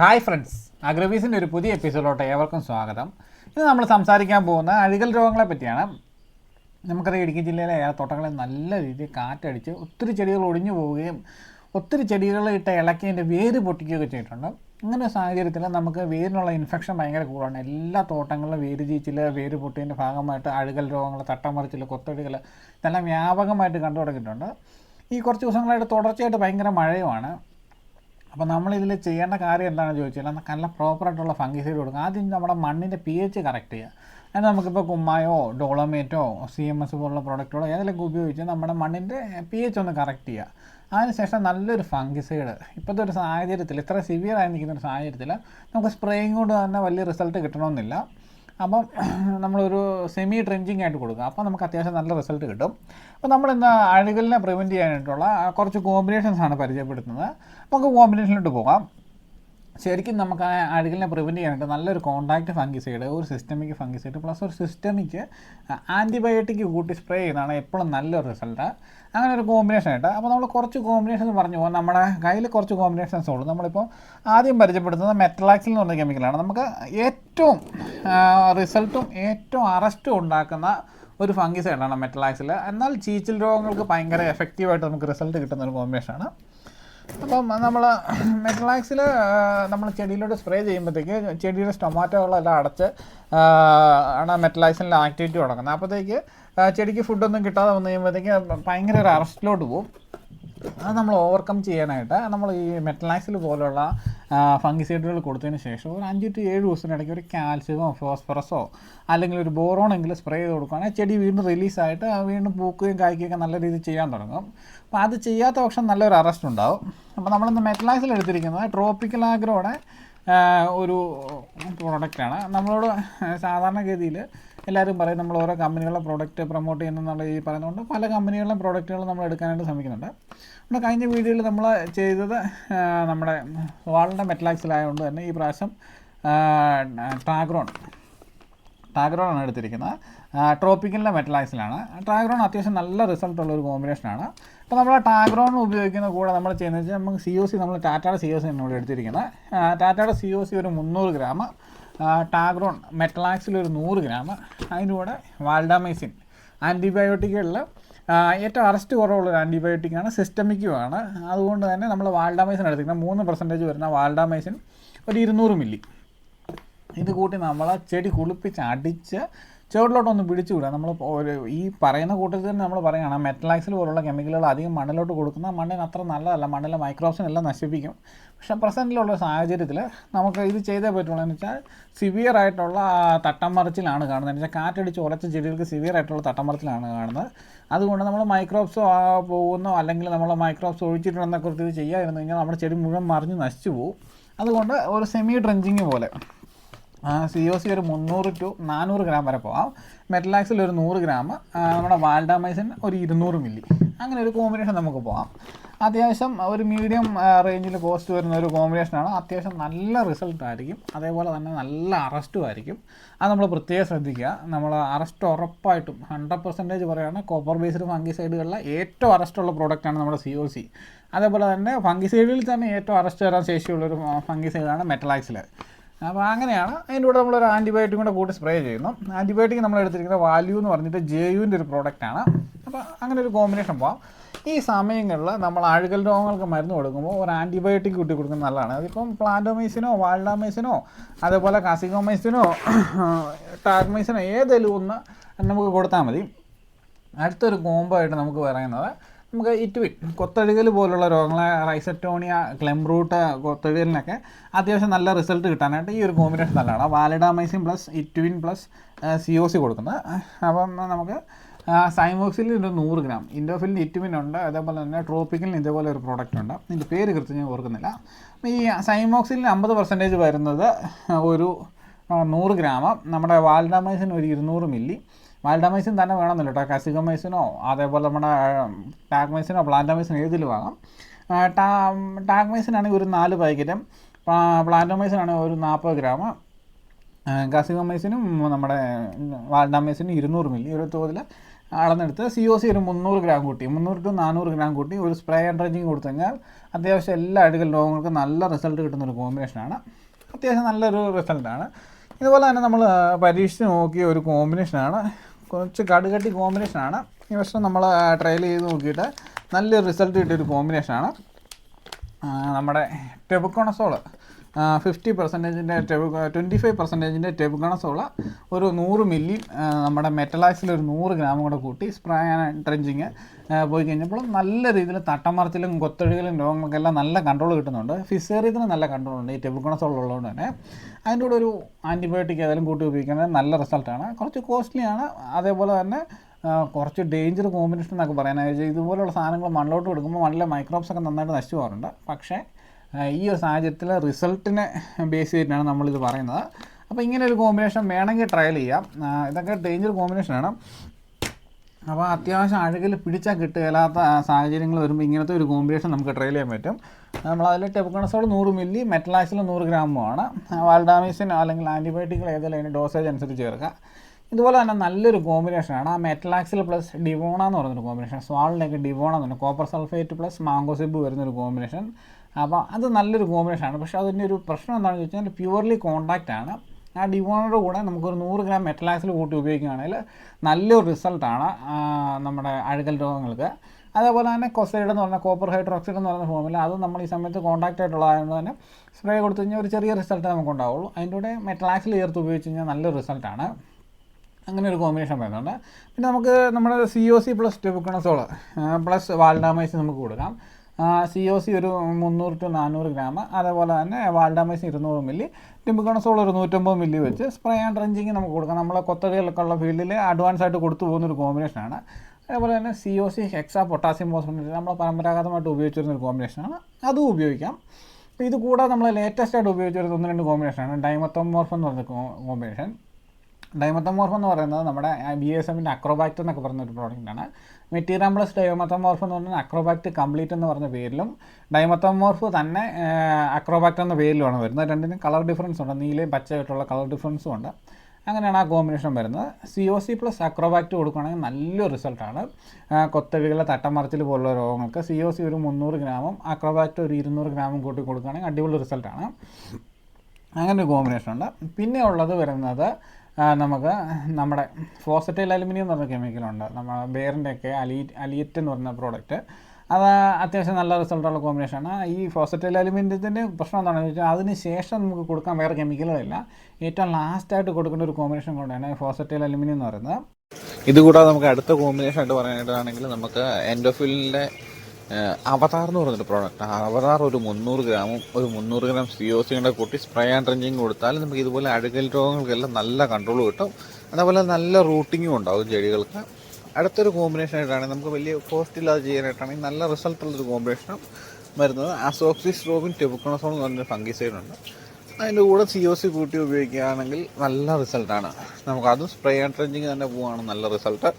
Hi friends അഗ്രവീസിന്റെ ഒരു പുതിയ എപ്പിസോഡിലോട്ട് ഏവർക്കും സ്വാഗതം. ഇന്ന് നമ്മൾ സംസാരിക്കാൻ പോകുന്ന അഴുകൽ രോഗങ്ങളെ പറ്റിയാണ്. നമുക്കറിയാം ഇടുക്കി ജില്ലയിലെ തോട്ടങ്ങളിൽ നല്ല രീതിയിൽ കാറ്റടിച്ച് ഒത്തിരി ചെടികൾ ഒടിഞ്ഞു പോവുകയും ഒത്തിരി ചെടികൾ ഇട്ട് ഇളക്കി അതിന്റെ വേര് പൊട്ടിക്കുകയൊക്കെ ചെയ്തിട്ടുണ്ട്. ഇങ്ങനെ ഒരു സാഹചര്യത്തിൽ നമുക്ക് വേരിനുള്ള ഇൻഫെക്ഷൻ ഭയങ്കര കൂടാണ് എല്ലാ തോട്ടങ്ങളിലും വേര് ചീച്ചിൽ വേര് പൊട്ടിയതിന്റെ ഭാഗമായിട്ട് അഴുകൽ രോഗങ്ങൾ തട്ടമറിച്ചിൽ കൊത്തടികൾ ഇതെല്ലാം വ്യാപകമായിട്ട് കണ്ടു തുടങ്ങിയിട്ടുണ്ട് ഈ കുറച്ച് ദിവസങ്ങളായിട്ട് തുടർച്ചയായിട്ട് ഭയങ്കര മഴയുമാണ്. അപ്പോൾ നമ്മൾ ഇതിൽ ചെയ്യേണ്ട കാര്യം എന്താണെന്ന് ചോദിച്ചാൽ നല്ല പ്രോപ്പറായിട്ടുള്ള ഫംഗിസൈഡ് കൊടുക്കുക. ആദ്യം നമ്മുടെ മണ്ണിന്റെ പി എച്ച് കറക്റ്റ് ചെയ്യുക. അതിന് നമുക്കിപ്പോൾ കുമ്മായോ ഡോളോമേറ്റോ സി എം എസ് പോലുള്ള പ്രോഡക്റ്റുകളോ ഏതെങ്കിലും ഉപയോഗിച്ച് നമ്മുടെ മണ്ണിന്റെ പി എച്ച് ഒന്ന് കറക്റ്റ് ചെയ്യുക. അതിനുശേഷം നല്ലൊരു ഫംഗിസൈഡ് ഇപ്പോഴത്തെ ഒരു സാഹചര്യത്തിൽ ഇത്ര സിവിയർ ആയി നിൽക്കുന്ന ഒരു സാഹചര്യത്തിൽ നമുക്ക് സ്പ്രേയും കൊണ്ട് തന്നെ വലിയ റിസൾട്ട് കിട്ടണമെന്നില്ല. അപ്പം നമ്മളൊരു സെമി ട്രെഞ്ചിങ് ആയിട്ട് കൊടുക്കുക. അപ്പോൾ നമുക്ക് അത്യാവശ്യം നല്ല റിസൾട്ട് കിട്ടും. അപ്പോൾ നമ്മൾ ഇന്ന് അഴുകലിനെ പ്രിവെന്റ് ചെയ്യാനായിട്ടുള്ള കുറച്ച് കോമ്പിനേഷൻസ് ആണ് പരിചയപ്പെടുത്തുന്നത്. നമുക്ക് കോമ്പിനേഷനിലോട്ട് പോകാം. ശരിക്കും നമുക്ക് ആ അഴുകലിനെ പ്രിവെന്റ് ചെയ്യാനായിട്ട് നല്ലൊരു കോൺടാക്റ്റ് ഫംഗിസൈഡ് ഒരു സിസ്റ്റമിക് ഫംഗിസൈഡ് പ്ലസ് ഒരു സിസ്റ്റമിക്ക് ആന്റിബയോട്ടിക് കൂട്ടി സ്പ്രേ ചെയ്യുന്നതാണ് എപ്പോഴും നല്ലൊരു റിസൾട്ട് അങ്ങനെ ഒരു കോമ്പിനേഷൻ ആയിട്ട്. അപ്പോൾ നമ്മൾ കുറച്ച് കോമ്പിനേഷൻസ് പറഞ്ഞു പോകാം. നമ്മുടെ കയ്യിൽ കുറച്ച് കോമ്പിനേഷൻസ് ഉള്ളൂ. നമ്മളിപ്പോൾ ആദ്യം പരിചയപ്പെടുത്തുന്നത് മെറ്റലാക്സിൽ എന്ന് പറഞ്ഞ കെമിക്കലാണ് നമുക്ക് ഏറ്റവും റിസൾട്ടും ഏറ്റവും അറസ്റ്റും ഉണ്ടാക്കുന്ന ഒരു ഫംഗിസൈഡാണ് മെറ്റലാക്സിൽ എന്നാൽ ചീച്ചിൽ രോഗങ്ങൾക്ക് ഭയങ്കര എഫക്റ്റീവായിട്ട് നമുക്ക് റിസൾട്ട് കിട്ടുന്ന ഒരു കോമ്പിനേഷനാണ് അപ്പം നമ്മൾ മെറ്റലാക്സിൽ നമ്മൾ ചെടിയിലോട്ട് സ്പ്രേ ചെയ്യുമ്പോഴത്തേക്ക് ചെടിയുടെ സ്റ്റൊമാറ്റോകളെല്ലാം അടച്ച് ആണ് മെറ്റലാക്സിന്റെ ആക്ടിവിറ്റി തുടങ്ങുന്നത്. അപ്പോഴത്തേക്ക് ചെടിക്ക് ഫുഡൊന്നും കിട്ടാതെ വന്നു കഴിയുമ്പോഴത്തേക്ക് ഭയങ്കര ഒരു അറസ്റ്റിലോട്ട് പോകും അത് നമ്മൾ ഓവർകം ചെയ്യാനായിട്ട് നമ്മൾ ഈ മെറ്റലാക്സിൽ പോലുള്ള ഫംഗിസൈഡുകൾ കൊടുത്തതിന് ശേഷം ഒരു അഞ്ച് ടു ഏഴ് ദിവസത്തിനിടയ്ക്ക് ഒരു കാൽസ്യമോ ഫോസ്ഫറസോ അല്ലെങ്കിൽ ഒരു ബോറോണെങ്കിലും സ്പ്രേ ചെയ്ത് കൊടുക്കുകയാണെങ്കിൽ ചെടി വീണ്ടും റിലീസായിട്ട് വീണ്ടും പൂക്കുകയും കായ്ക്കുകയൊക്കെ നല്ല രീതിയിൽ ചെയ്യാൻ തുടങ്ങും. അപ്പോൾ അത് ചെയ്യാത്ത പക്ഷം നല്ലൊരു അറസ്റ്റ് ഉണ്ടാവും. അപ്പോൾ നമ്മളിന്ന് മെറ്റലാക്സിൽ എടുത്തിരിക്കുന്നത് ട്രോപ്പിക്കൽ ആഗ്രോയുടെ ഒരു പ്രോഡക്റ്റാണ് നമ്മളോട് സാധാരണഗതിയിൽ എല്ലാവരും പറയും നമ്മൾ ഓരോ കമ്പനികളുടെ പ്രോഡക്റ്റ് പ്രൊമോട്ട് ചെയ്യുന്നതെന്നുള്ള ഈ പറയുന്നതുകൊണ്ട് പല കമ്പനികളുടെ പ്രോഡക്റ്റുകൾ നമ്മൾ എടുക്കാനായിട്ട് ശ്രമിക്കുന്നുണ്ട്. നമ്മുടെ കഴിഞ്ഞ വീഡിയോയിൽ നമ്മൾ ചെയ്തത് നമ്മുടെ വാളിന്റെ മെറ്റലാക്സിലായതുകൊണ്ട് തന്നെ ഈ പ്രാവശ്യം ടാഗ്രോൺ ടാഗ്രോണാണ് എടുത്തിരിക്കുന്നത്. ട്രോപ്പിക്കലിന്റെ മെറ്റലാക്സിലാണ് ടാഗ്രോൺ അത്യാവശ്യം നല്ല റിസൾട്ടുള്ള ഒരു കോമ്പിനേഷനാണ് അപ്പോൾ നമ്മൾ ടാഗ്രോൺ ഉപയോഗിക്കുന്ന കൂടെ നമ്മൾ ചെയ്യുന്നത് വെച്ചാൽ നമുക്ക് സി ഒ സി നമ്മൾ ടാറ്റയുടെ സി ഒ സി ഇവിടെ എടുത്തിരിക്കുന്നത്. ടാറ്റയുടെ സി ഒ സി ഒരു മുന്നൂറ് ഗ്രാം ടാഗ്രോൺ മെറ്റലാക്സിൽ ഒരു നൂറ് ഗ്രാം അതിന്റെ കൂടെ വാൽഡാമൈസിൻ ആന്റിബയോട്ടിക്കുകളിൽ ഏറ്റവും അറസ്റ്റ് കുറവുള്ളൊരു ആന്റിബയോട്ടിക്കാണ് സിസ്റ്റമിക്കുമാണ് അതുകൊണ്ട് തന്നെ നമ്മൾ വാൽഡാമൈസിൻ എടുത്തിരിക്കുന്നത്. മൂന്ന് പെർസെന്റേജ് വരുന്ന വാൽഡാമൈസിൻ ഒരു ഇരുന്നൂറ് മില്ലി ഇത് കൂട്ടി നമ്മൾ ചെടി കുളിപ്പിച്ച് അടിച്ച് ചുവട്ടിലോട്ടൊന്ന് പിടിച്ചു വിടുക നമ്മൾ ഒരു ഈ പറയുന്ന കൂട്ടത്തിൽ തന്നെ നമ്മൾ പറയുകയാണ് മെറ്റലാക്സിൽ പോലുള്ള കെമിക്കലുകൾ അധികം മണ്ണിലോട്ട് കൊടുക്കുന്ന മണ്ണിന് അത്ര നല്ലതല്ല. മണ്ണിലെ മൈക്രോബ്സിനെല്ലാം നശിപ്പിക്കും. പക്ഷേ പ്രസന്റിലുള്ള സാഹചര്യത്തിൽ നമുക്ക് ഇത് ചെയ്തേ പറ്റുള്ളൂ. എന്ന് വെച്ചാൽ സിവിയർ ആയിട്ടുള്ള തട്ടം മറിച്ചിലാണ് കാണുന്നത്. എന്ന് വെച്ചാൽ കാറ്റടിച്ച് ഉറച്ച ചെടികൾക്ക് സിവിയർ ആയിട്ടുള്ള തട്ടം മറിച്ചിലാണ് കാണുന്നത്. അതുകൊണ്ട് നമ്മൾ മൈക്രോബ്സ് പോകുന്നോ അല്ലെങ്കിൽ നമ്മൾ മൈക്രോബ്സ് ഒഴിച്ചിട്ടുണ്ടെന്നൊക്കെ ഇത് ചെയ്യാതിരുന്നു കഴിഞ്ഞാൽ നമ്മുടെ ചെടി മുഴുവൻ മറിഞ്ഞ് നശിച്ചു പോകും അതുകൊണ്ട് ഒരു സെമി ഡ്രഞ്ചിങ് പോലെ. സി ഒ സി ഒരു മുന്നൂറ് ടു നാനൂറ് ഗ്രാം വരെ പോകാം മെറ്റലാക്സിൽ ഒരു നൂറ് ഗ്രാം. നമ്മുടെ വാൽഡാമൈസിൻ ഒരു ഇരുന്നൂറ് മില്ലി. അങ്ങനെ ഒരു കോമ്പിനേഷൻ നമുക്ക് പോകാം അത്യാവശ്യം ഒരു മീഡിയം റേഞ്ചിൽ കോസ്റ്റ് വരുന്ന ഒരു കോമ്പിനേഷനാണ് അത്യാവശ്യം നല്ല റിസൾട്ട് ആയിരിക്കും. അതേപോലെ തന്നെ നല്ല അറസ്റ്റും ആയിരിക്കും. അത് നമ്മൾ പ്രത്യേകം ശ്രദ്ധിക്കുക. നമ്മൾ അറസ്റ്റ് ഉറപ്പായിട്ടും ഹൺഡ്രഡ് പെർസെന്റേജ് പറയുകയാണ് കോപ്പർ ബേസ്ഡ് ഫംഗിസൈഡുകളിലെ ഏറ്റവും അറസ്റ്റുള്ള പ്രോഡക്റ്റാണ് നമ്മുടെ സി ഒ സി അതേപോലെ തന്നെ ഫംഗിസൈഡിൽ തന്നെ ഏറ്റവും അറസ്റ്റ് വരാൻ ശേഷിയുള്ളൊരു ഫംഗിസൈഡാണ് മെറ്റലാക്സിൽ അപ്പോൾ അങ്ങനെയാണ്. അതിന്റെ കൂടെ നമ്മളൊരു ആന്റിബയോട്ടിക് കൂടെ കൂട്ടി സ്പ്രേ ചെയ്യുന്നു. ആന്റിബയോട്ടിക് നമ്മൾ എടുത്തിരിക്കുന്ന വാല്യൂ എന്ന് പറഞ്ഞിട്ട് ജെ യുവിന്റെ ഒരു പ്രോഡക്റ്റാണ് അപ്പോൾ അങ്ങനെ ഒരു കോമ്പിനേഷൻ പോവാം. ഈ സമയങ്ങളിൽ നമ്മൾ അഴുകൽ രോഗങ്ങൾക്ക് മരുന്ന് കൊടുക്കുമ്പോൾ ഒരു ആന്റിബയോട്ടിക് കൂട്ടി കൊടുക്കുന്നത് നല്ലതാണ്. അതിപ്പം പ്ലാന്റോമൈസിനോ വാൾഡാമൈസിനോ അതേപോലെ കാസിഗോമൈസിനോ ടാർമൈസിനോ ഏതെങ്കിലും ഒന്ന് നമുക്ക് കൊടുത്താൽ മതി. അടുത്തൊരു കോംബോ ആയിട്ട് നമുക്ക് പറയുന്നത് നമുക്ക് ഇറ്റുവിൻ കൊത്തഴുകൽ പോലുള്ള രോഗങ്ങളെ റൈസറ്റോണിയ ക്ലെംറൂട്ട് കൊത്തഴുകലിനൊക്കെ അത്യാവശ്യം നല്ല റിസൾട്ട് കിട്ടാനായിട്ട് ഈ ഒരു കോമ്പിനേഷൻ നല്ലതാണ്. വാലിഡാമൈസിൻ പ്ലസ് ഇറ്റുവിൻ പ്ലസ് സി ഒ സി കൊടുക്കുന്നത് അപ്പം നമുക്ക് സൈമോക്സിൽ ഒരു നൂറ് ഗ്രാം ഇൻഡോഫിലിൻ ഇറ്റുവിൻ ഉണ്ട്. അതേപോലെ തന്നെ ട്രോപ്പിക്കലിന് ഇതേപോലെ ഒരു പ്രോഡക്റ്റ് ഉണ്ട്. ഇതിന്റെ പേര് കൃത്യം ഞാൻ ഓർക്കുന്നില്ല. ഈ സൈമോക്സിലിന് അമ്പത് പെർസെന്റേജ് വരുന്നത് ഒരു നൂറ് ഗ്രാം. നമ്മുടെ വാൽഡാമൈസിൻ ഒരു ഇരുന്നൂറ് മില്ലി. വാൽഡാമൈസിൻ തന്നെ വേണമെന്നില്ല കേട്ടോ. കസികമൈസിനോ അതേപോലെ നമ്മുടെ ടാഗ്മൈസിനോ പ്ലാന്റമൈസിനോ ഏതിൽ വാങ്ങാം ടാ ടാഗ്മൈസിനാണെങ്കിൽ ഒരു നാല് പാക്കറ്റും പ്ലാന്റോമൈസിൻ ആണെങ്കിൽ ഒരു നാൽപ്പത് ഗ്രാം. ഗാസികമൈസിനും നമ്മുടെ വാൽഡാമൈസിനും ഇരുന്നൂറ് മില്ലി. ഒരു തോതിൽ അളന്നെടുത്ത് സി ഒ സി ഒരു മുന്നൂറ് ഗ്രാം കൂട്ടി. മുന്നൂറ് ടു നാനൂറ് ഗ്രാം കൂട്ടി ഒരു സ്പ്രേ ആൻഡ് ഡ്രെഞ്ചിങ് കൊടുത്തു കഴിഞ്ഞാൽ അത്യാവശ്യം എല്ലാ അഴുകൽ രോഗങ്ങൾക്കും നല്ല റിസൾട്ട് കിട്ടുന്ന ഒരു കോമ്പിനേഷനാണ്. അത്യാവശ്യം നല്ലൊരു റിസൾട്ടാണ്. ഇതുപോലെ തന്നെ നമ്മൾ പരീക്ഷിച്ച് നോക്കിയ ഒരു കോമ്പിനേഷനാണ് കുറച്ച് കടുകട്ടി കോമ്പിനേഷനാണ് ഈ വർഷം നമ്മൾ ട്രയൽ ചെയ്ത് നോക്കിയിട്ട് നല്ല റിസൾട്ട് കിട്ടിയൊരു കോമ്പിനേഷനാണ് നമ്മുടെ ടെബുക്കോണസോൾ ഫിഫ്റ്റി പെർസെന്റേജിന്റെ ടെബ് ട്വന്റി ഫൈവ് പെർസെന്റേജിന്റെ ടെബുക്കണസോള ഒരു നൂറ് മില്ലി നമ്മുടെ മെറ്റലൈസിൽ ഒരു നൂറ് ഗ്രാം കൂടെ കൂട്ടി സ്പ്രേ ട്രെഞ്ചിങ് പോയി കഴിഞ്ഞപ്പോൾ നല്ല രീതിയിൽ തട്ടമറച്ചിലും കൊത്തഴുകലും രോഗങ്ങൾക്കെല്ലാം നല്ല കൺട്രോൾ കിട്ടുന്നുണ്ട്. ഫിസേറിയത്തിന് നല്ല കൺട്രോൾ ഉണ്ട് ഈ ടെബുക്കണസോൾ ഉള്ളതുകൊണ്ട് തന്നെ. അതിന്റെ കൂടെ ഒരു ആന്റിബയോട്ടിക് ഏതായാലും കൂട്ടി ഉപയോഗിക്കുന്നത് നല്ല റിസൾട്ടാണ് കുറച്ച് കോസ്റ്റ്ലിയാണ് അതേപോലെ തന്നെ കുറച്ച് ഡേഞ്ചർ കോമ്പിനേഷൻ എന്നൊക്കെ പറയാനായിട്ട് ഇതുപോലുള്ള സാധനങ്ങൾ മണ്ണിലോട്ട് കൊടുക്കുമ്പോൾ മണ്ണിലെ മൈക്രോബ്സ് ഒക്കെ നന്നായിട്ട് നശിച്ചു പോകാറുണ്ട്. പക്ഷേ ഈ ഒരു സാഹചര്യത്തിൽ റിസൾട്ടിനെ ബേസ് ചെയ്തിട്ടാണ് നമ്മളിത് പറയുന്നത്. അപ്പോൾ ഇങ്ങനെ ഒരു കോമ്പിനേഷൻ വേണമെങ്കിൽ ട്രയൽ ചെയ്യാം. ഇതൊക്കെ ഡേഞ്ചർ കോമ്പിനേഷനാണ് അപ്പോൾ അത്യാവശ്യം അഴുകിൽ പിടിച്ചാൽ കിട്ടുകയില്ലാത്ത സാഹചര്യങ്ങൾ വരുമ്പോൾ ഇങ്ങനത്തെ ഒരു കോമ്പിനേഷൻ നമുക്ക് ട്രയൽ ചെയ്യാൻ പറ്റും. നമ്മൾ അതിൽ ടെബുക്കണസോൾ നൂറ് മില്ലി മെറ്റലാക്സിൽ നൂറ് ഗ്രാമുമാണ് വാൽഡാമിസിൻ അല്ലെങ്കിൽ ആന്റിബയോട്ടിക്കുകൾ ഏതെങ്കിലും അതിന്റെ ഡോസേജ് അനുസരിച്ച് ചേർക്കുക. ഇതുപോലെ തന്നെ നല്ലൊരു കോമ്പിനേഷനാണ് ആ മെറ്റലാക്സിൽ പ്ലസ് ഡിവോണ എന്ന് പറയുന്നൊരു കോമ്പിനേഷൻ സ്വാളിലേക്ക് ഡിവോണ എന്ന് പറഞ്ഞു കോപ്പർ സൾഫേറ്റ് പ്ലസ് മാങ്കോസിബ് വരുന്നൊരു കോമ്പിനേഷൻ അപ്പോൾ അത് നല്ലൊരു കോമ്പിനേഷനാണ് പക്ഷേ അതിന്റെ ഒരു പ്രശ്നം എന്താണെന്ന് ചോദിച്ചാൽ പ്യുവർലി കോണ്ടാക്റ്റ് ആണ്. ആ ഡിവോണറുടെ കൂടെ നമുക്കൊരു നൂറ് ഗ്രാം മെറ്റലാക്സിൽ കൂട്ടി ഉപയോഗിക്കുകയാണെങ്കിൽ നല്ലൊരു റിസൾട്ടാണ് നമ്മുടെ അഴുകൽ രോഗങ്ങൾക്ക്. അതേപോലെ തന്നെ കൊസൈഡ് എന്ന് പറഞ്ഞാൽ കോപ്പർ ഹൈഡ്രോക്സൈഡ് എന്ന് പറയുന്ന ഫോമിൽ അത് നമ്മൾ ഈ സമയത്ത് കോൺടാക്റ്റ് ആയിട്ടുള്ളതായതുകൊണ്ട് തന്നെ സ്പ്രേ കൊടുത്തു കഴിഞ്ഞാൽ ഒരു ചെറിയ റിസൾട്ട് നമുക്ക് ഉണ്ടാവുള്ളൂ അതിന്റെ കൂടെ മെറ്റലാക്സിൽ ചേർത്ത് ഉപയോഗിച്ച് കഴിഞ്ഞാൽ നല്ലൊരു റിസൾട്ടാണ് അങ്ങനെ ഒരു കോമ്പിനേഷൻ വരുന്നുണ്ട്. പിന്നെ നമുക്ക് നമ്മുടെ C O C plus tebuconazole plus വാൽഡാമൈസ് നമുക്ക് കൊടുക്കാം. സി ഒ സി ഒരു മുന്നൂറ് ടു നാനൂറ് ഗ്രാം അതേപോലെ തന്നെ വാൾഡാമൈസ് ഇരുന്നൂറ് മില്ലി ടിമ്പിക്കണസോൾ ഒരു നൂറ്റമ്പത് മില്ലി വെച്ച് സ്പ്രേ ആൻഡ് ഡ്രഞ്ചിങ് നമുക്ക് കൊടുക്കാം. നമ്മളെ കൊത്തടികളൊക്കെ ഉള്ള ഫീൽഡിൽ അഡ്വാൻസ് ആയിട്ട് കൊടുത്തു പോകുന്ന ഒരു കോമ്പിനേഷനാണ് അതേപോലെ തന്നെ C O C hexa potassium phosphate നമ്മൾ പരമ്പരാഗതമായിട്ട് ഉപയോഗിച്ചിരുന്ന ഒരു കോമ്പിനേഷനാണ് അതും ഉപയോഗിക്കാം. ഇത് കൂടാതെ നമ്മൾ ലേറ്റസ്റ്റ് ആയിട്ട് ഉപയോഗിച്ചിരുന്ന ഒന്ന് രണ്ട് കോമ്പിനേഷനാണ് ഡൈമത്തോമോർഫ് എന്ന് പറഞ്ഞ കോമ്പിനേഷൻ ഡൈമത്തോമോർഫ് എന്ന് പറയുന്നത് നമ്മുടെ ബി എസ് എമ്മിന്റെ അക്രോബാക്റ്റർ എന്നൊക്കെ പറഞ്ഞ ഒരു പ്രോഡക്റ്റാണ് മെറ്റീരിയം പ്ലസ് ഡൈമത്തോമോർഫ് എന്ന് പറഞ്ഞാൽ അക്രോബാക്ട് കംപ്ലീറ്റ് എന്ന് പറഞ്ഞ പേരിലും ഡൈമത്തോമോർഫ് തന്നെ അക്രോബാക്ട് എന്ന പേരിലുമാണ് വരുന്നത്. രണ്ടിനും കളർ ഡിഫറൻസ് ഉണ്ട്. നീലയും പച്ചയായിട്ടുള്ള കളർ ഡിഫറൻസും ഉണ്ട്. അങ്ങനെയാണ് ആ കോമ്പിനേഷൻ വരുന്നത്. C O C plus Acrobat കൊടുക്കുകയാണെങ്കിൽ നല്ലൊരു റിസൾട്ടാണ് കൊത്തവികളെ തട്ടമറച്ചിൽ പോലുള്ള രോഗങ്ങൾക്ക് സി ഒ സി ഒരു മുന്നൂറ് ഗ്രാമും അക്രോബാക്ട് ഒരു ഇരുന്നൂറ് ഗ്രാമും കൂട്ടി കൊടുക്കുകയാണെങ്കിൽ അടിപൊളി റിസൾട്ടാണ് അങ്ങനെ ഒരു കോമ്പിനേഷൻ ഉണ്ട്. പിന്നെ ഉള്ളത് വരുന്നത് നമുക്ക് നമ്മുടെ ഫോസറ്റൈൽ അലുമിനിയം എന്ന് പറഞ്ഞ കെമിക്കലുണ്ട് നമ്മൾ ബെയറിന്റെയൊക്കെ അലി അലിയറ്റ് എന്ന് പറഞ്ഞ പ്രോഡക്റ്റ് അത് അത്യാവശ്യം നല്ല റിസൾട്ടുള്ള കോമ്പിനേഷനാണ് ഈ ഫോസറ്റൈൽ അലുമിനിയത്തിന്റെ പ്രശ്നം എന്താണെന്ന് വെച്ചാൽ അതിന് ശേഷം നമുക്ക് കൊടുക്കാൻ വേറെ കെമിക്കലുകളില്ല ഏറ്റവും ലാസ്റ്റായിട്ട് കൊടുക്കുന്ന ഒരു കോമ്പിനേഷൻ കൊണ്ടാണ് ഫോസറ്റൈൽ അലുമിനിയം എന്ന് പറയുന്നത്. ഇതുകൂടാതെ നമുക്ക് അടുത്ത കോമ്പിനേഷൻ ആയിട്ട് പറയാനായിട്ടാണെങ്കിൽ നമുക്ക് എൻഡോഫിലിന്റെ അവതാർ എന്ന് പറഞ്ഞൊരു പ്രോഡക്റ്റ് അവതാർ ഒരു മുന്നൂറ് ഗ്രാമും ഒരു മുന്നൂറ് ഗ്രാം സി ഒ സിയുടെ കൂട്ടി സ്പ്രേ ആൻഡ് റഞ്ചിങ് കൊടുത്താൽ നമുക്ക് ഇതുപോലെ അഴുകൽ രോഗങ്ങൾക്കെല്ലാം നല്ല കൺട്രോൾ കിട്ടും. അതേപോലെ നല്ല റൂട്ടിങ്ങും ഉണ്ടാവും ചെടികൾക്ക്. അടുത്തൊരു കോമ്പിനേഷൻ ആയിട്ടാണ് നമുക്ക് വലിയ കോസ്റ്റ് ഇല്ലാതെ ചെയ്യാനായിട്ടാണെങ്കിൽ നല്ല റിസൾട്ട് റിസൾട്ടുള്ളൊരു കോമ്പിനേഷനും വരുന്നത്. അസോക്സിസ് റോബിൻ ടെബുക്കണസോൾ എന്ന് പറഞ്ഞൊരു ഫംഗിസൈഡ് ഉണ്ട്. അതിന്റെ കൂടെ സി ഒ സി കൂട്ടി ഉപയോഗിക്കുകയാണെങ്കിൽ നല്ല റിസൾട്ടാണ് നമുക്ക് അതും സ്പ്രേ ആൻഡ് ട്രെഞ്ചിങ് തന്നെ പോവുകയാണ് നല്ല റിസൾട്ട്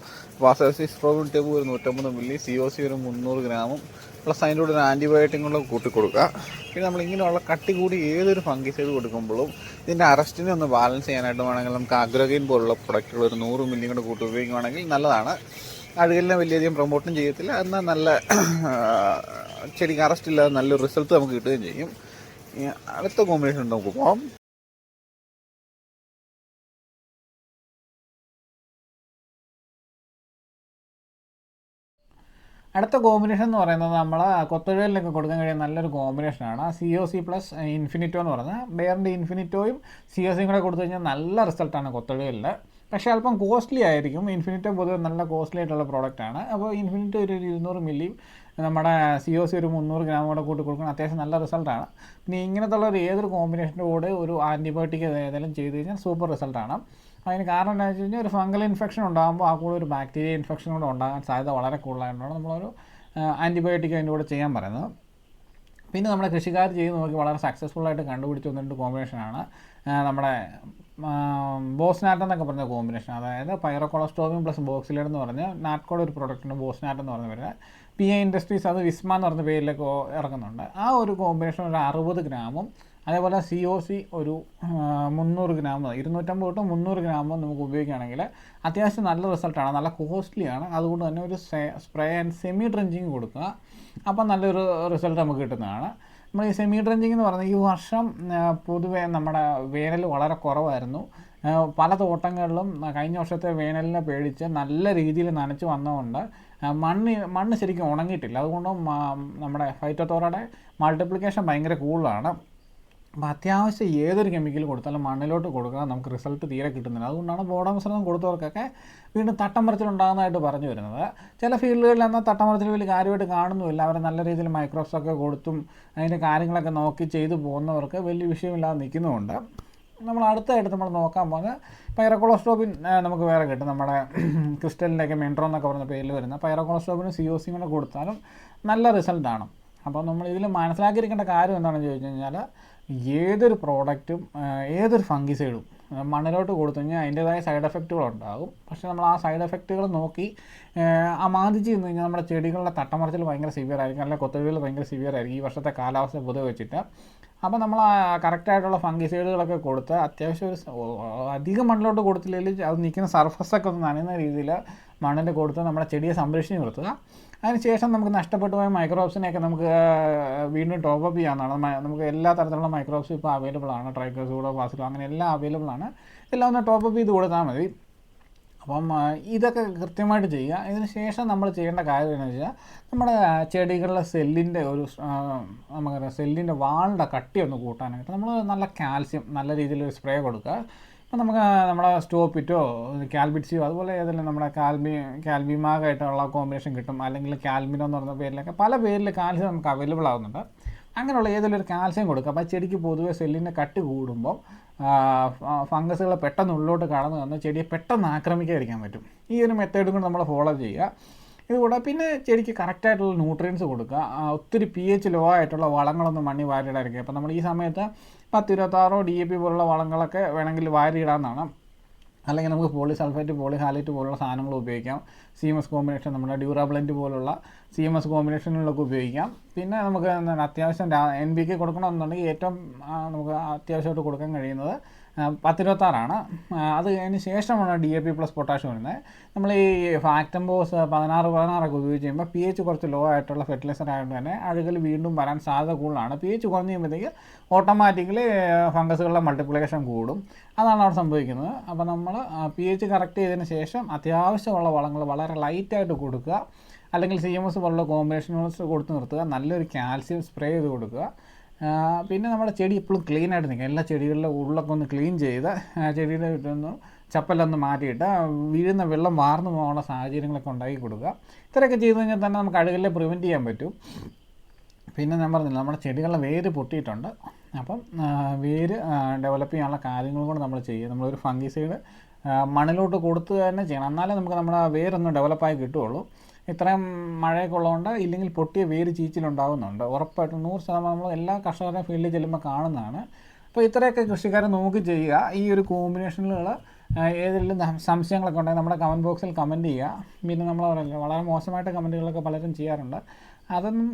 വാസോസിസ് റോബിൻ ടേബ് ഒരു നൂറ്റമ്പത് മില്ലി സി ഒ സി ഒരു മുന്നൂറ് ഗ്രാമും പ്ലസ് അതിന്റെ കൂടെ ഒരു ആന്റിബയോട്ടിക് കൂടെ കൂട്ടി കൊടുക്കുക. പിന്നെ നമ്മൾ ഇങ്ങനെയുള്ള കട്ടി കൂടി ഏതൊരു ഫംഗിസൈഡ് കൊടുക്കുമ്പോഴും ഇതിന്റെ അറസ്റ്റിനെ ഒന്ന് ബാലൻസ് ചെയ്യാനായിട്ട് വേണമെങ്കിൽ നമുക്ക് അഗ്രഗൈൻ പോലുള്ള പ്രൊഡക്റ്റുകൾ ഒരു നൂറ് മില്ലി കൂടെ കൂട്ടി ഉപയോഗിക്കുകയാണെങ്കിൽ നല്ലതാണ്. അഴുകലിനെ വലിയധികം പ്രൊമോട്ടും ചെയ്യത്തില്ല. എന്നാൽ നല്ല ചെടിക്ക് അറസ്റ്റ് ഇല്ലാതെ നല്ലൊരു റിസൾട്ട് നമുക്ക് കിട്ടുകയും ചെയ്യും. അടുത്ത കോമ്പിനേഷൻ നമുക്ക് പോകാം അടുത്ത കോമ്പിനേഷൻ എന്ന് പറയുന്നത് നമ്മൾ കൊത്തുഴലിനൊക്കെ കൊടുക്കാൻ കഴിയുന്ന നല്ലൊരു കോമ്പിനേഷനാണ് C O C plus Infinito എന്ന് പറയുന്നത്. ബെയറിന്റെ ഇൻഫിനിറ്റോയും സി ഒ സിയും കൂടെ കൊടുത്തു കഴിഞ്ഞാൽ നല്ല റിസൾട്ടാണ് കൊത്തുഴലിൽ പക്ഷേ അല്പം കോസ്റ്റ്ലി ആയിരിക്കും. ഇൻഫിനിറ്റോ പൊതുവെ നല്ല കോസ്റ്റ്ലി ആയിട്ടുള്ള പ്രോഡക്റ്റാണ് അപ്പോൾ ഇൻഫിനിറ്റോ ഒരു ഇരുന്നൂറ് മില്ലി നമ്മുടെ സി ഒ സി ഒരു മുന്നൂറ് ഗ്രാം കൂടെ കൂട്ടി കൊടുക്കണം അത്യാവശ്യം നല്ല റിസൾട്ടാണ് പിന്നെ ഇങ്ങനത്തുള്ള ഒരു ഏതൊരു കോമ്പിനേഷന്റെ കൂടെ ഒരു ആന്റിബയോട്ടിക് ഏതെങ്കിലും ചെയ്ത് കഴിഞ്ഞാൽ സൂപ്പർ റിസൾട്ടാണ് അതിന് കാരണം എന്താണെന്ന് വെച്ച് കഴിഞ്ഞാൽ ഒരു ഫംഗൽ ഇൻഫെക്ഷൻ ഉണ്ടാകുമ്പോൾ ആ കൂടെ ഒരു ബാക്ടീരിയ ഇൻഫെക്ഷൻ കൂടെ ഉണ്ടാകാൻ സാധ്യത വളരെ കൂടുതലായതുകൊണ്ടാണ് നമ്മളൊരു ആന്റിബയോട്ടിക് അതിന്റെ കൂടെ ചെയ്യാൻ പറയുന്നത്. പിന്നെ നമ്മുടെ കൃഷിക്കാർ ചെയ്ത് നോക്കി വളരെ സക്സസ്ഫുൾ ആയിട്ട് കണ്ടുപിടിച്ച് വന്നിട്ട് കോമ്പിനേഷനാണ് നമ്മുടെ ബോസ്നാറ്റ് എന്നൊക്കെ പറഞ്ഞ കോമ്പിനേഷൻ അതായത് പൈറോകൊളസ്ട്രോമിയം പ്ലസ് ബോക്സിലേഡ് എന്ന് പറഞ്ഞ നാറ്റ്കോഡ് ഒരു പ്രോഡക്റ്റുണ്ട് ബോസ്നാറ്റ് എന്ന് പറഞ്ഞ പേര്. പി എ ഇൻഡസ്ട്രീസ് അത് വിസ്മ എന്ന് പറഞ്ഞ പേരിലേക്ക് ഇറങ്ങുന്നുണ്ട്. ആ ഒരു കോമ്പിനേഷൻ ഒരു അറുപത് ഗ്രാമും അതേപോലെ സി ഒ സി ഒരു മുന്നൂറ് ഗ്രാം ഇരുന്നൂറ്റമ്പത് തൊട്ട് മുന്നൂറ് ഗ്രാം നമുക്ക് ഉപയോഗിക്കുകയാണെങ്കിൽ അത്യാവശ്യം നല്ല റിസൾട്ടാണ് നല്ല കോസ്റ്റ്ലിയാണ് അതുകൊണ്ട് തന്നെ ഒരു സ്പ്രേ ആൻഡ് സെമി ഡ്രഞ്ചിങ് കൊടുക്കുക. അപ്പം നല്ലൊരു റിസൾട്ട് നമുക്ക് കിട്ടുന്നതാണ്. നമ്മൾ ഈ സെമി ഡ്രഞ്ചിങ് എന്ന് പറഞ്ഞാൽ ഈ വർഷം പൊതുവെ നമ്മുടെ വേനൽ വളരെ കുറവായിരുന്നു. പല തോട്ടങ്ങളിലും കഴിഞ്ഞ വർഷത്തെ വേനലിനെ പേടിച്ച് നല്ല രീതിയിൽ നനച്ച് വന്നതുകൊണ്ട് മണ്ണ് മണ്ണ് ശരിക്കും ഉണങ്ങിയിട്ടില്ല. അതുകൊണ്ട് നമ്മുടെ ഫൈറ്റോത്തോറയുടെ മൾട്ടിപ്ലിക്കേഷൻ ഭയങ്കര കൂടുതലാണ്. അപ്പോൾ അത്യാവശ്യം ഏതൊരു കെമിക്കൽ കൊടുത്താലും മണ്ണിലോട്ട് കൊടുക്കാൻ നമുക്ക് റിസൾട്ട് തീരെ കിട്ടുന്നില്ല. അതുകൊണ്ടാണ് ബോഡമിശ്രണം കൊടുത്തവർക്കൊക്കെ വീണ്ടും തട്ടം മറിച്ചിലുണ്ടാകുന്നതായിട്ട് പറഞ്ഞു വരുന്നത്. ചില ഫീൽഡുകളിൽ എന്നാൽ തട്ടം മറിച്ചിൽ വലിയ കാര്യമായിട്ട് കാണുന്നുമില്ല. അവർ നല്ല രീതിയിൽ മൈക്രോസ് ഒക്കെ കൊടുത്തും അതിന്റെ കാര്യങ്ങളൊക്കെ നോക്കി ചെയ്തു പോകുന്നവർക്ക് വലിയ വിഷയമില്ലാതെ നിൽക്കുന്നുമുണ്ട്. നമ്മൾ അടുത്തായിട്ട് നമ്മൾ നോക്കാൻ പോകുന്നത് പൈറോകൊളസ്ട്രോബിൻ നമുക്ക് വേറെ കിട്ടും. നമ്മുടെ ക്രിസ്റ്റലിന്റെയൊക്കെ മെൻട്രോ എന്നൊക്കെ പറഞ്ഞ പേരിൽ വരുന്ന പൈറോകൊളസ്ട്രോബിനും സി ഒ സിയും കൂടെ കൊടുത്താലും നല്ല റിസൾട്ടാണ്. അപ്പോൾ നമ്മൾ ഇതിൽ മനസ്സിലാക്കിയിരിക്കേണ്ട കാര്യം എന്താണെന്ന് ചോദിച്ചു കഴിഞ്ഞാൽ ഏതൊരു പ്രോഡക്റ്റും ഏതൊരു ഫംഗിസൈഡും മണ്ണിലോട്ട് കൊടുത്തു കഴിഞ്ഞാൽ അതിന്റേതായ സൈഡ് എഫക്റ്റുകൾ ഉണ്ടാകും പക്ഷേ നമ്മൾ ആ സൈഡ് എഫക്റ്റുകൾ നോക്കി അമാതിച്ച് ചെന്ന് കഴിഞ്ഞാൽ നമ്മുടെ ചെടികളുടെ തട്ടമറച്ചിൽ ഭയങ്കര സിവിയർ ആയിരിക്കും അല്ലെങ്കിൽ കൊത്തുകളിൽ ഭയങ്കര സിവിയർ ആയിരിക്കും. ഈ വർഷത്തെ കാലാവസ്ഥ പൊതുവെ വെച്ചിട്ട് അപ്പോൾ നമ്മൾ കറക്റ്റായിട്ടുള്ള ഫംഗിസൈഡുകളൊക്കെ കൊടുത്ത് അത്യാവശ്യം ഒരു അധികം മണ്ണിലോട്ട് കൊടുത്തില്ലെങ്കിൽ അത് നിൽക്കുന്ന സർഫസൊക്കെ ഒന്ന് നനയുന്ന രീതിയിൽ മണ്ണിൽ കൊടുത്ത് നമ്മുടെ ചെടിയെ സംരക്ഷിച്ച് നിർത്തുക. അതിനുശേഷം നമുക്ക് നഷ്ടപ്പെട്ടു പോയ മൈക്രോബ്സിനെയൊക്കെ നമുക്ക് വീണ്ടും ടോപ്പ് അപ്പ് ചെയ്യാവുന്നതാണ്. നമുക്ക് എല്ലാ തരത്തിലുള്ള മൈക്രോബ്സും ഇപ്പോൾ അവൈലബിൾ ആണ്. ട്രൈക്കോസൂഡോ പാസിലോ അങ്ങനെ എല്ലാം അവൈലബിൾ ആണ്. എല്ലാം ഒന്ന് ടോപ്പ് അപ്പ് ചെയ്ത് കൊടുത്താൽ മതി. അപ്പം ഇതൊക്കെ കൃത്യമായിട്ട് ചെയ്യുക. ഇതിന് ശേഷം നമ്മൾ ചെയ്യേണ്ട കാര്യം എന്ന് വെച്ചാൽ നമ്മുടെ ചെടികളുടെ സെല്ലിന്റെ ഒരു നമുക്ക് സെല്ലിന്റെ വാളിന്റെ കട്ടി ഒന്ന് കൂട്ടാനായിട്ട് നമ്മൾ നല്ല കാൽസ്യം നല്ല രീതിയിൽ ഒരു സ്പ്രേ കൊടുക്കുക. ഇപ്പം നമുക്ക് നമ്മുടെ സ്റ്റോപ്പിറ്റോ കാൽബിറ്റ്സിയോ അതുപോലെ ഏതെങ്കിലും നമ്മുടെ കാൽബി കാൽബിമാകായിട്ടുള്ള കോമ്പിനേഷൻ കിട്ടും. അല്ലെങ്കിൽ കാൽമിനോ എന്ന് പറയുന്ന പേരിലൊക്കെ പല പേരിൽ കാൽസ്യം നമുക്ക് അവൈലബിൾ ആവുന്നുണ്ട്. അങ്ങനെയുള്ള ഏതെങ്കിലും ഒരു കാൽസ്യം കൊടുക്കുക അപ്പോൾ ചെടിക്ക് പൊതുവെ സെല്ലിന്റെ കട്ട് കൂടുമ്പോൾ ഫംഗസുകൾ പെട്ടെന്ന് ഉള്ളിലോട്ട് കടന്നു വന്ന് ചെടിയെ പെട്ടെന്ന് ആക്രമിക്കാതിരിക്കാൻ പറ്റും. ഈ ഒരു മെത്തേഡും കൂടെ നമ്മൾ ഫോളോ ചെയ്യുക. ഇതുകൂടെ പിന്നെ ചെടിക്ക് കറക്റ്റായിട്ടുള്ള ന്യൂട്രിയൻസ് കൊടുക്കുക. ഒത്തിരി പി എച്ച് ലോ ആയിട്ടുള്ള വളങ്ങളൊന്നും മണ്ണി വാരിയിടാതിരിക്കുക. അപ്പോൾ നമ്മൾ ഈ സമയത്ത് പത്ത് ഇരുപത്താറോ ഡി എ പി പോലുള്ള വളങ്ങളൊക്കെ വേണമെങ്കിൽ വാരിയിടാമെന്നാണ് അല്ലെങ്കിൽ നമുക്ക് പോളി സൾഫേറ്റ് പോളി ഹാലൈറ്റ് പോലുള്ള സാധനങ്ങൾ ഉപയോഗിക്കാം. സി എം എസ് കോമ്പിനേഷൻ നമ്മുടെ ഡ്യൂറാബ്ലന്റ് പോലുള്ള സി എം എസ് കോമ്പിനേഷനുകളൊക്കെ ഉപയോഗിക്കാം. പിന്നെ നമുക്ക് എന്താണ് അത്യാവശ്യം എൻ ബി കൊടുക്കണമെന്നുണ്ടെങ്കിൽ ഏറ്റവും നമുക്ക് അത്യാവശ്യമായിട്ട് കൊടുക്കാൻ കഴിയുന്നത് പത്തിരുപത്താറാണ്. അത് കഴിഞ്ഞ് ശേഷമാണ് D A P plus potassium വരുന്നത്. നമ്മൾ ഈ ഫാക്ടംബോസ് പതിനാറ് പതിനാറൊക്കെ ഉപയോഗിച്ച് കഴിയുമ്പോൾ പി എച്ച് കുറച്ച് ലോ ആയിട്ടുള്ള ഫെർട്ടിലൈസർ ആയതുകൊണ്ട് തന്നെ അഴുകൽ വീണ്ടും വരാൻ സാധ്യത കൂടുതലാണ്. പി എച്ച് കുറഞ്ഞ് കഴിയുമ്പോഴത്തേക്ക് ഓട്ടോമാറ്റിക്കലി ഫംഗസുകളുടെ മൾട്ടിപ്ലിക്കേഷൻ കൂടും. അതാണ് അവിടെ സംഭവിക്കുന്നത്. അപ്പോൾ നമ്മൾ പി എച്ച് കറക്റ്റ് ചെയ്തതിന് ശേഷം അത്യാവശ്യമുള്ള വളങ്ങൾ വളരെ ലൈറ്റായിട്ട് കൊടുക്കുക. അല്ലെങ്കിൽ സി എം എസ് പോലുള്ള കോമ്പിനേഷൻസ് കൊടുത്ത് നിർത്തുക. നല്ലൊരു കാൽസ്യം സ്പ്രേ ചെയ്ത് കൊടുക്കുക. പിന്നെ നമ്മുടെ ചെടി എപ്പോഴും ക്ലീൻ ആയിട്ട് നിൽക്കുക. എല്ലാ ചെടികളിലെ ഉള്ളൊക്കെ ഒന്ന് ക്ലീൻ ചെയ്ത് ചെടിയുടെ ഒന്ന് ചപ്പലൊന്ന് മാറ്റിയിട്ട് വീഴുന്ന വെള്ളം വാർന്നു പോകാനുള്ള സാഹചര്യങ്ങളൊക്കെ ഉണ്ടാക്കി കൊടുക്കുക. ഇത്രയൊക്കെ ചെയ്തു കഴിഞ്ഞാൽ തന്നെ നമുക്ക് അഴുകലിനെ പ്രിവെന്റ് ചെയ്യാൻ പറ്റും. പിന്നെ ഞാൻ പറഞ്ഞില്ല നമ്മുടെ ചെടികളുടെ വേര് പൊട്ടിയിട്ടുണ്ട്. അപ്പം വേര് ഡെവലപ്പ് ചെയ്യാനുള്ള കാര്യങ്ങളും കൂടെ നമ്മൾ ചെയ്യുക. നമ്മളൊരു ഫംഗിസൈഡ് മണ്ണിലോട്ട് കൊടുത്ത് തന്നെ ചെയ്യണം. എന്നാലേ നമുക്ക് നമ്മുടെ വേരൊന്നും ഡെവലപ്പായി കിട്ടുകയുള്ളൂ. ഇത്രയും മഴയൊക്കെ ഉള്ളതുകൊണ്ട് ഇല്ലെങ്കിൽ പൊട്ടിയ വേര് ചീച്ചിലുണ്ടാകുന്നുണ്ട് ഉറപ്പായിട്ടും നൂറ് ശതമാനം നമ്മൾ എല്ലാ കർഷകരുടെ ഫീൽഡിൽ ചെല്ലുമ്പോൾ കാണുന്നതാണ്. അപ്പോൾ ഇത്രയൊക്കെ കൃഷിക്കാരെ നോക്കി ചെയ്യുക. ഈ ഒരു കോമ്പിനേഷനിലുള്ള ഏതെങ്കിലും സംശയങ്ങളൊക്കെ ഉണ്ടെങ്കിൽ നമ്മുടെ കമന്റ് ബോക്സിൽ കമന്റ് ചെയ്യുക. പിന്നെ നമ്മൾ വളരെ മോശമായിട്ട് കമന്റുകളൊക്കെ പലരും ചെയ്യാറുണ്ട്. അതൊന്നും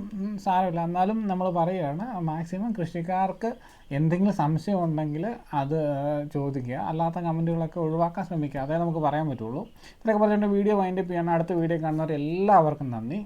സാരമില്ല. എന്നാലും നമ്മൾ പറയുകയാണ് മാക്സിമം കൃഷിക്കാർക്ക് എന്തെങ്കിലും സംശയം ഉണ്ടെങ്കിൽ അത് ചോദിക്കുക. അല്ലാത്ത കമന്റുകളൊക്കെ ഒഴിവാക്കാൻ ശ്രമിക്കുക. അതേ നമുക്ക് പറയാൻ പറ്റുള്ളൂ. ഇത്രയൊക്കെ പറഞ്ഞിട്ട് വീഡിയോ വൈൻഡപ്പ് ചെയ്യണം. അടുത്ത വീഡിയോ കാണുന്നവർ എല്ലാവർക്കും നന്ദി.